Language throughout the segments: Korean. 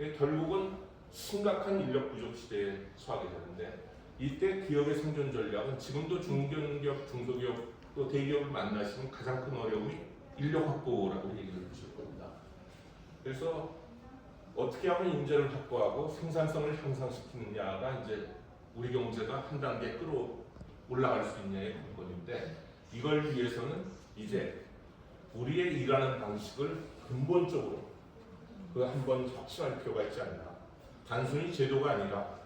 예, 결국은 심각한 인력 부족 시대에 처하게 되는데 이때 기업의 생존 전략은 지금도 중견기업, 중소기업 또 대기업을 만나시면 가장 큰 어려움이 인력 확보라고 얘기를 해주실 겁니다. 그래서 어떻게 하면 인재를 확보하고 생산성을 향상시키느냐가 이제 우리 경제가 한 단계 끌어 올라갈 수 있냐의 관건인데 이걸 위해서는 이제 우리의 일하는 방식을 근본적으로 그 한번 혁신할 필요가 있지 않나. 단순히 제도가 아니라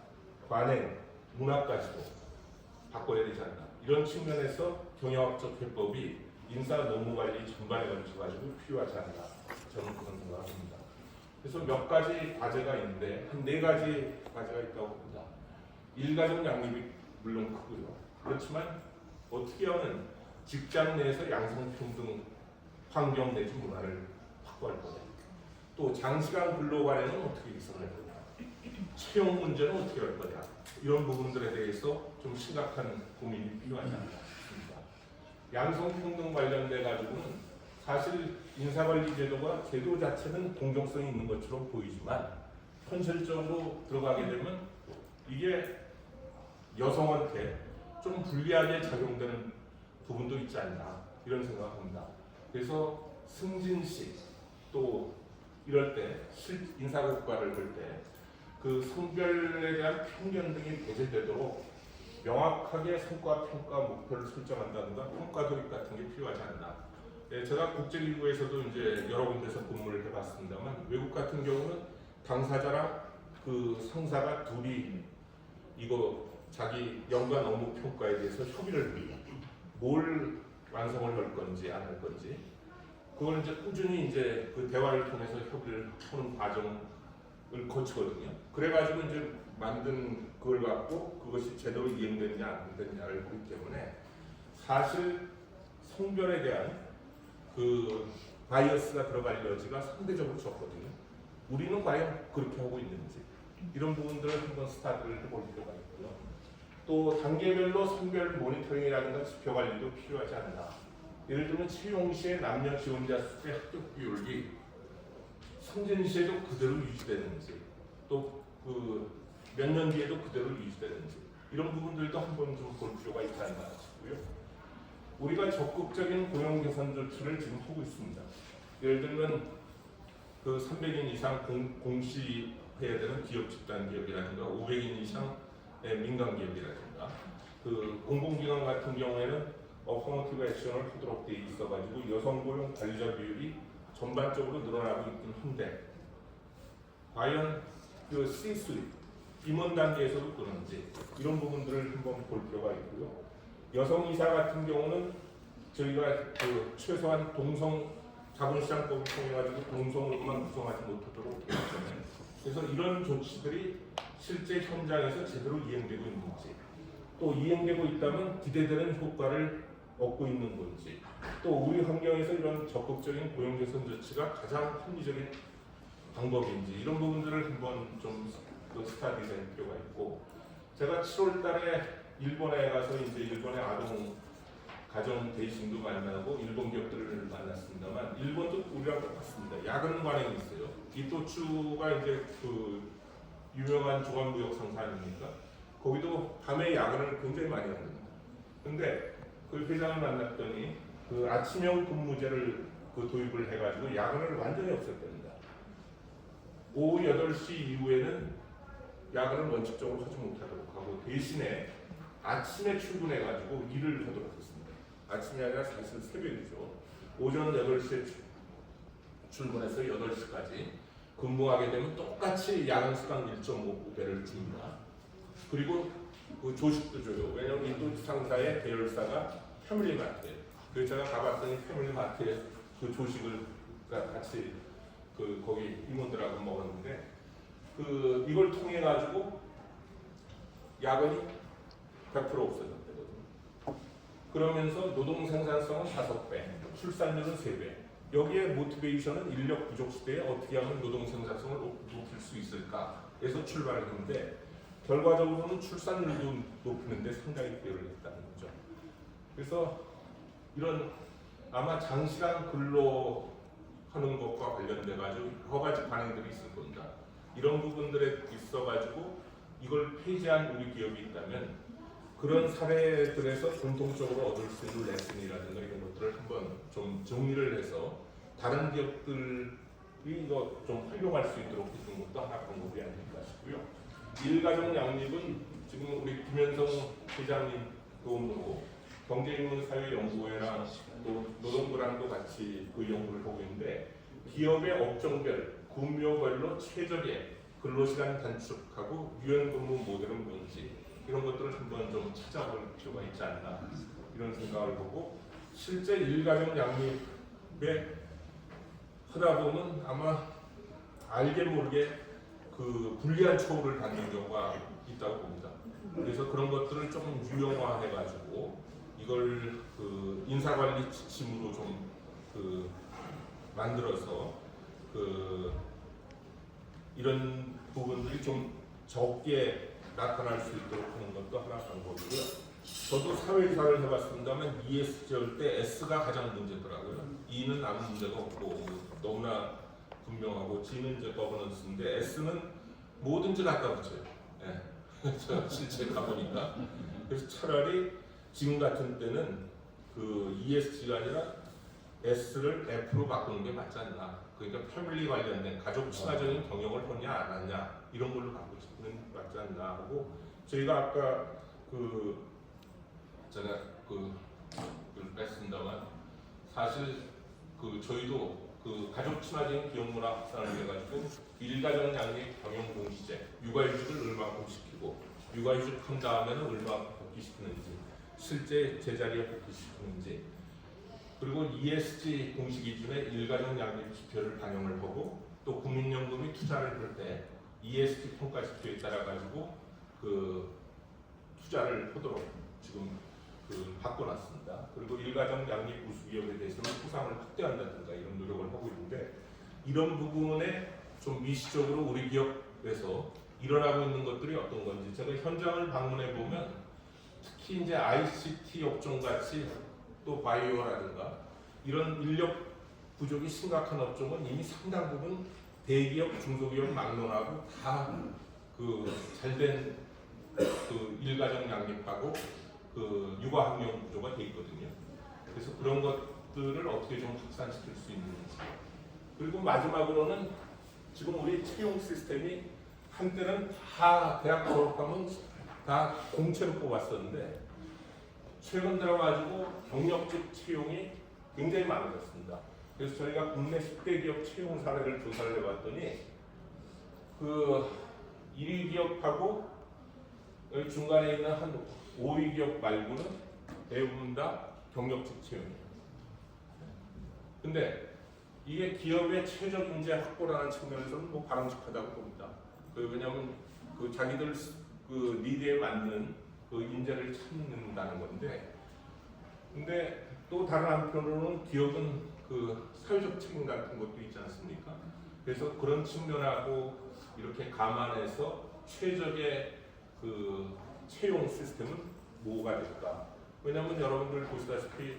관행, 문화까지도 바꿔야 되지 않나. 이런 측면에서 경영학적 해법이 인사 노무 관리 전반에 걸쳐 가지고 필요하지 않나. 저는 그런 생각을 합니다. 그래서 몇 가지 과제가 있는데 한 네 가지 과제가 있다고 봅니다. 일가족 양립이 물론 크고요. 그렇지만 어떻게 하면 직장 내에서 양성평등 환경 내지 문화를 확보할 거냐. 또 장시간 근로 관행은 어떻게 개선할 거냐. 채용 문제는 어떻게 할 거냐. 이런 부분들에 대해서 좀 심각한 고민이 필요하지 않나 싶습니다. 양성평등 관련돼 가지고는 사실 인사관리 제도가 제도 자체는 공정성이 있는 것처럼 보이지만 현실적으로 들어가게 되면 이게 여성한테 좀 불리하게 작용되는 부분도 있지 않나 이런 생각합니다. 그래서 승진식 또 이럴 때 실- 인사고과를 볼 때 그 성별에 대한 편견 등이 배제되도록 명확하게 성과 평가 목표를 설정한다든가 평가 도입 같은 게 필요하지 않나. 예, 제가 국제기구에서도 이제 여러 군데서 근무를 해봤습니다만 외국 같은 경우는 당사자랑 그 상사가 둘이 이거 자기 연간 업무 평가에 대해서 협의를 합니다. 뭘 완성을 할 건지 안 할 건지 그걸 이제 꾸준히 이제 그 대화를 통해서 협의를 하는 과정을 거치거든요. 그래가지고 이제 만든 그걸 갖고 그것이 제대로 이행됐냐 안 됐냐를 보기 때문에 사실 성별에 대한 그 바이어스가 들어갈 여지가 상대적으로 적거든요. 우리는 과연 그렇게 하고 있는지 이런 부분들을 한번 스타트를 해볼 필요가 있고요. 또 단계별로 성별 모니터링이라든가 지표 관리도 필요하지 않나. 예를 들면 채용 시에 남녀 지원자 수의 합격 비율이 승진 시에도 그대로 유지되는지 또 그 몇 년 뒤에도 그대로 유지되는지 이런 부분들도 한번 좀 볼 필요가 있지 않나 싶고요. 우리가 적극적인 고용 개선 조치를 지금 하고 있습니다. 예를 들면 그 300인 이상 공, 공시해야 되는 기업 집단 기업이라든가 500인 이상의 민간 기업이라든가 그 공공기관 같은 경우에는 어퍼머티브 액션을 하도록 돼 있어가지고 여성 고용 관리자 비율이 전반적으로 늘어나고 있긴 한데 과연 그 C-수입 임원 단계에서도 그런지 이런 부분들을 한번 볼 필요가 있고요. 여성 이사 같은 경우는 저희가 그 최소한 동성 자본시장법을 통해 가지고 동성으로만 구성하지 못하도록 되어 있잖아요. 그래서 이런 조치들이 실제 현장에서 제대로 이행되고 있는지 또 이행되고 있다면 기대되는 효과를 얻고 있는 건지 또 우리 환경에서 이런 적극적인 고용 개선 조치가 가장 합리적인 방법인지 이런 부분들을 한번 좀그 스타디 될 필요가 있고 제가 7월 달에 일본에 가서 이제 일본의 아동 가정 대신도 만나고 일본 기업들을 만났습니다만 일본도 우리랑 똑같습니다. 야근 관행이 있어요. 이토추가 이제 그 유명한 종합무역 상사 아닙니까? 거기도 밤에 야근을 굉장히 많이 합니다. 근데 그 회장을 만났더니 그 아침형 근무제를 그 도입을 해가지고 야근을 완전히 없앴답니다. 오후 8시 이후에는 야근을 원칙적으로 하지 못하도록 하고 대신에 아침에 출근해가지고 일을 하도록 했습니다. 아침이 아니라 사실 새벽이죠. 오전 8시에 출근해서 8시까지 근무하게 되면 똑같이 야근 시간 1.5배를 줍니다. 그리고 그 조식도 줘요. 왜냐면 이또 상사의 계열사가 패밀리 마트예요. 그래서 제가 가봤더니 패밀리 마트에 그 조식을 같이 그 거기 임원들하고 먹었는데 그 이걸 통해 가지고 야근이 100% 없어졌대거든요. 그러면서 노동 생산성은 5배, 출산율은 3배. 여기에 모티베이션은 인력 부족 시대에 어떻게 하면 노동 생산성을 높- 높일 수 있을까 에서 출발을 했는데 결과적으로는 출산율도 높이는데 상당히 기여를 했다는 거죠. 그래서 이런 아마 장시간 근로 하는 것과 관련돼 가지고 여러 가지 반응들이 있을 겁니다. 이런 부분들에 있어 가지고 이걸 폐지한 우리 기업이 있다면 그런 사례들에서 공통적으로 얻을 수 있는 레슨이라든가 이런 것들을 한번 좀 정리를 해서 다른 기업들이 이거 좀 활용할 수 있도록 해주는 것도 하나 방법이 아닐까 싶고요. 일가정 양립은 지금 우리 김현성 회장님 도움으로 경제인문사회연구회랑 또 노동부랑도 같이 그 연구를 하고 있는데 기업의 업종별, 구묘별로 최적의 근로시간 단축하고 유연근무 모델은 뭔지 이런 것들을 한번 좀 찾아볼 필요가 있지 않나 이런 생각을 보고 실제 일가정 양립에 하다 보면 아마 알게 모르게 그 불리한 처우를 받는 경우가 있다고 봅니다. 그래서 그런 것들을 조금 유형화해가지고 이걸 그 인사관리 지침으로 좀 그 만들어서 그 이런 부분들이 좀 적게 나타날 수 있도록 하는 것도 하나 방법이고요. 저도 사회이사를 해봤습니다만 ESG 할때 S가 가장 문제더라고요. E는 아무 문제가 없고 너무나 분명하고 G는 이제 거버넌스인데 S는 뭐든지 갖다 붙여요. 예. 저 실제 가보니까 그래서 차라리 지금 같은 때는 그 ESG가 아니라 S를 F로 바꾸는 게 맞지 않나. 그러니까 패밀리 관련된 가족 친화적인 경영을 하냐 안 하냐 이런 걸로 바꾸는 게 맞지 않나 하고 저희가 아까 그 제가 그 뺐습니다만 사실 그 저희도 그 가족 친화적인 기업 문화 확산을 해가지고 일가정 양립 경영 공시제 육아휴직을 얼마큼 시키고 육아휴직 한 다음에는 얼마큼 복귀시키는지 실제 제자리에 복귀시키는지 그리고 ESG 공시 기준에 일가정 양립 지표를 반영을 하고 또 국민연금이 투자를 할 때 ESG 평가 지표에 따라 가지고 그 투자를 하도록 지금 그 바꿔놨습니다. 그리고 일가정 양립 우수 기업에 대해서는 포상을 확대한다든가 이런 노력을 하고 있는데 이런 부분에 좀 미시적으로 우리 기업에서 일어나고 있는 것들이 어떤 건지 제가 현장을 방문해 보면 특히 이제 ICT 업종 같이 또 바이오라든가 이런 인력 부족이 심각한 업종은 이미 상당 부분 대기업, 중소기업 막론하고 다 그 잘된 그 일가정 양립하고 그 육아 학령 구조가 돼 있거든요. 그래서 그런 것들을 어떻게 좀 확산시킬 수 있는지. 그리고 마지막으로는 지금 우리 채용 시스템이 한때는 다 대학 졸업하면 다 공채로 뽑았었는데 최근 들어가지고 경력직 채용이 굉장히 많아졌습니다. 그래서 저희가 국내 10대 기업 채용 사례를 조사를 해봤더니 그 1위 기업하고 중간에 있는 한 5위 기업 말고는 대부분 다 경력직 채용이에요. 근데 이게 기업의 최적 인재 확보라는 측면에서는 뭐 바람직하다고 봅니다. 그 왜냐하면 그 자기들 그 니드에 맞는 그 인재를 찾는다는 건데, 근데 또 다른 한편으로는 기업은 그 사회적 책임 같은 것도 있지 않습니까? 그래서 그런 측면하고 이렇게 감안해서 최적의 그 채용 시스템은 뭐가 될까? 왜냐하면 여러분들 보시다시피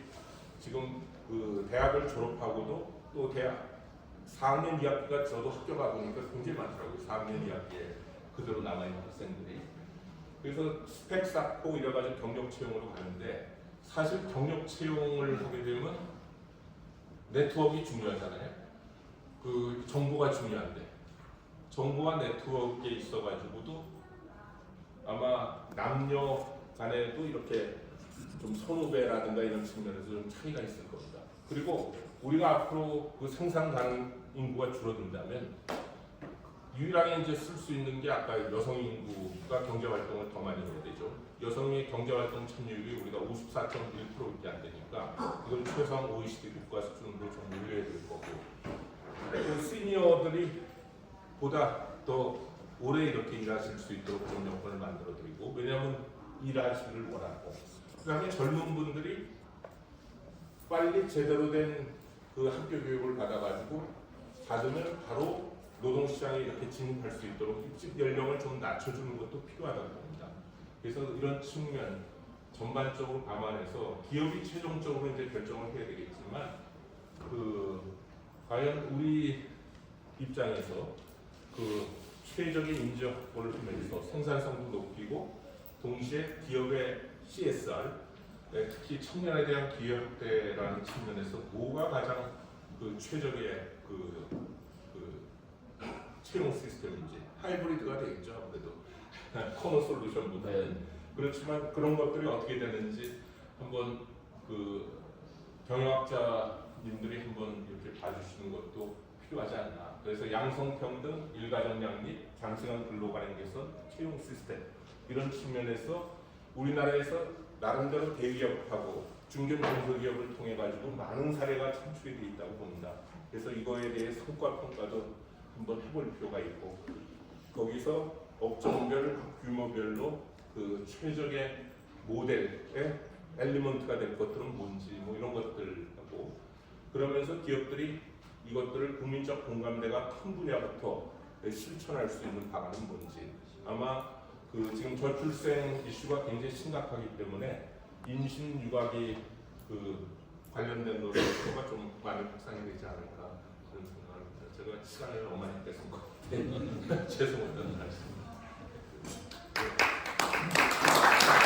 지금 그 대학을 졸업하고도 또 대학 4학년 2학기가 저도 학교 가보니까 굉장히 많더라고요. 4학년 2학기에 그대로 남아있는 학생들이. 그래서 스펙 쌓고 이래가지고 경력 채용으로 가는데 사실 경력 채용을 하게 되면 네트워크가 중요하잖아요. 그 정보가 중요한데 정보와 네트워크에 있어가지고도 아마 남녀 간에도 이렇게 좀 선후배라든가 이런 측면에서 좀 차이가 있을 겁니다. 그리고 우리가 앞으로 그 생산 가능 인구가 줄어든다면 유일하게 이제 쓸 수 있는 게 아까 여성 인구가 경제 활동을 더 많이 해야 되죠. 여성의 경제 활동 참여율이 우리가 54.1%밖에 안 되니까 이걸 최소한 OECD 국가 수준으로 좀 올려야 될 거고 그 시니어들이 보다 더 오래 이렇게 일하실 수 있도록 좀 여건을 만들어 드리고 왜냐하면 일하시기를 원하고 그다음에 젊은 분들이 빨리 제대로 된 그 학교 교육을 받아가지고 받으면 바로 노동시장에 이렇게 진입할 수 있도록 입직 연령을 좀 낮춰주는 것도 필요하다고 봅니다. 그래서 이런 측면 전반적으로 감안해서 기업이 최종적으로 이제 결정을 해야 되겠지만 그 과연 우리 입장에서 그 인재 확보를 하면서 생산성도 높이고 동시에 기업의 CSR 네, 특히 청년에 대한 기회 확대라는 측면에서 뭐가 가장 그 최적의 그, 그 채용 시스템인지 하이브리드가 되겠죠 아무래도 코너 솔루션보다는 네. 그렇지만 그런 것들이 어떻게 되는지 한번 그 경영학자님들이 한번 이렇게 봐주시는 것도 필요하지 않나. 그래서 양성평등, 일가정 양립, 장시간 근로관행 개선, 채용 시스템 이런 측면에서 우리나라에서 나름대로 대기업하고 중견 중소기업을 통해 가지고 많은 사례가 창출이 돼 있다고 봅니다. 그래서 이거에 대해 성과 평가도 한번 해볼 필요가 있고 거기서 업종별 규모별로 그 최적의 모델의 엘리먼트가 될 것들은 뭔지 뭐 이런 것들 하고 그러면서 기업들이 이것들을 국민적 공감대가 큰 분야부터 실천할 수 있는 방안은 뭔지 아마 그 지금 저출생 이슈가 굉장히 심각하기 때문에 임신 육아기 그 관련된 노력가 좀 많이 확산이 되지 않을까 그런 생각을 합니다. 제가 시간을 너무 많이 뺏은 것 같아요. 죄송합니다.